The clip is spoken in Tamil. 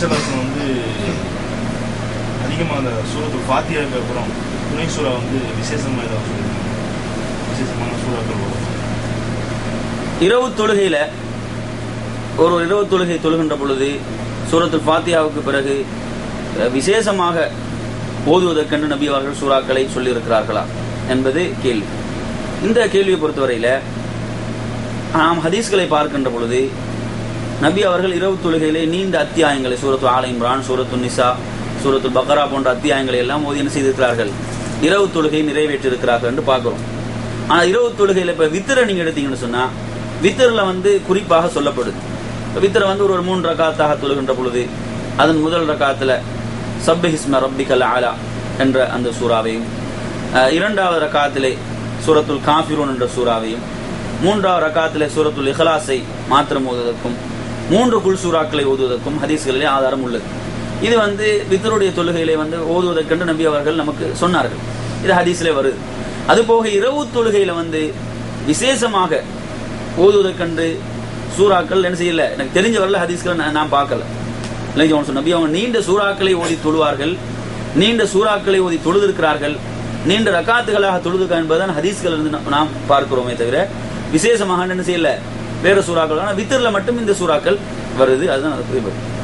நபிசல்லாசன் வந்து அதிகமாக அந்த சூரத்து ஃபாத்தியாவுக்கு அப்புறம் துணை சூறா வந்து விசேஷமாக ஏதாவது சொல்லியிருக்காங்க விசேஷமான சூறாக்கள் வரும். இரவு தொழுகையில் ஒரு இரவு தொழுகை தொழுகின்ற பொழுது சூரத்துல் ஃபாத்தியாவுக்கு பிறகு விசேஷமாக ஓதுவதற்கென்று நபி அவர்கள் சூறாக்களை சொல்லியிருக்கிறார்களா என்பது கேள்வி. இந்த கேள்வியை பொறுத்தவரையில் நாம் ஹதீஸ்களை பார்க்கின்ற பொழுது நபி அவர்கள் இரவு தொழுகையிலே நீண்ட அத்தியாயங்களை சூரத்து ஆல இம்ரான் சூரத்து நிசா சூரத்து பக்ரா போன்ற அத்தியாயங்களை எல்லாம் ஓதி என்ன செய்திருக்கிறார்கள்? இரவு தொழுகை நிறைவேற்றிருக்கிறார்கள் என்று பார்க்குறோம். ஆனால் இரவு தொழுகையில் இப்போ வித்திரை நீங்கள் எடுத்தீங்கன்னு சொன்னால் வித்திரில் வந்து குறிப்பாக சொல்லப்படுது. வித்திரை வித்திர வந்து ஒரு மூன்று ரகாத்தாக தொழுகின்ற பொழுது அதன் முதல் ரகாத்தில் சப்பிஹிஸ்ம ரப்பிகல் ஆலா என்ற அந்த சூறாவையும் இரண்டாவது ரகாத்திலே சூரத்துல் காஃபிரூன் என்ற சூறாவையும் மூன்றாவது ரகாத்திலே சூரத்துல் இஹ்லாஸை மாத்திரம் ஓதுவதற்கும் மூன்று குல் சூறாக்களை ஓதுவதற்கும் ஹதீஸ்களிலே ஆதாரம் உள்ளது. இது வந்து வித்தருடைய தொழுகையிலே வந்து ஓதுவதற்கென்று நம்பி அவர்கள் நமக்கு சொன்னார்கள். இது ஹதீஸ்லே வருது. அதுபோக இரவு தொழுகையில வந்து விசேஷமாக ஓதுவதற்கென்று சூறாக்கள் என்ன செய்யல? எனக்கு தெரிஞ்ச வரல ஹதீஸ்கள் நான் பார்க்கல. அவன் நபி அவங்க நீண்ட சூறாக்களை ஓதி தொழுவார்கள். நீண்ட சூறாக்களை ஓதி தொழுதிருக்கிறார்கள். நீண்ட ரக்காத்துகளாக தொழுதுக்கா என்பதுதான் ஹதீஸ்கள் இருந்து நாம் பார்க்கிறோமே தவிர விசேஷமாக என்ன செய்யல? வேறு சூறாக்கள். ஆனால் வித்திரில் மட்டும் இந்த சூறாக்கள் வருது. அதுதான் அது குறிப்பிடும்